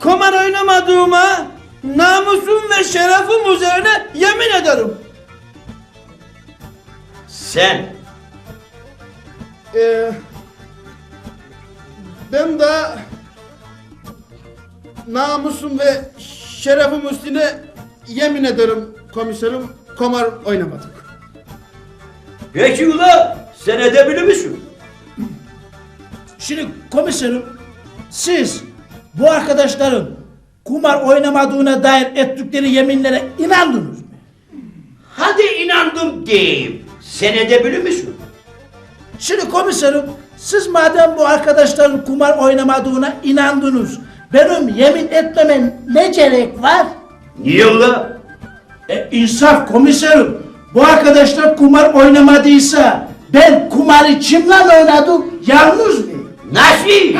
kumar oynamadığıma namusum ve şerefim üzerine yemin ederim. Sen Ee, ben de namusum ve şerefim üstüne yemin ederim komiserim kumar oynamadık. peki ula sen edebilir misin? Şimdi komiserim siz bu arkadaşların kumar oynamadığına dair ettikleri yeminlere inandınız mı? Hadi inandım diyeyim. Sen edebilir misin? Şimdi komiserim siz madem bu arkadaşların kumar oynamadığına inandınız benim yemin etmeme ne gerek var? Niye ula? E, insaf komiserim bu arkadaşlar kumar oynamadıysa ben kumarı kimle oynadım yalnız mı? Nasıl?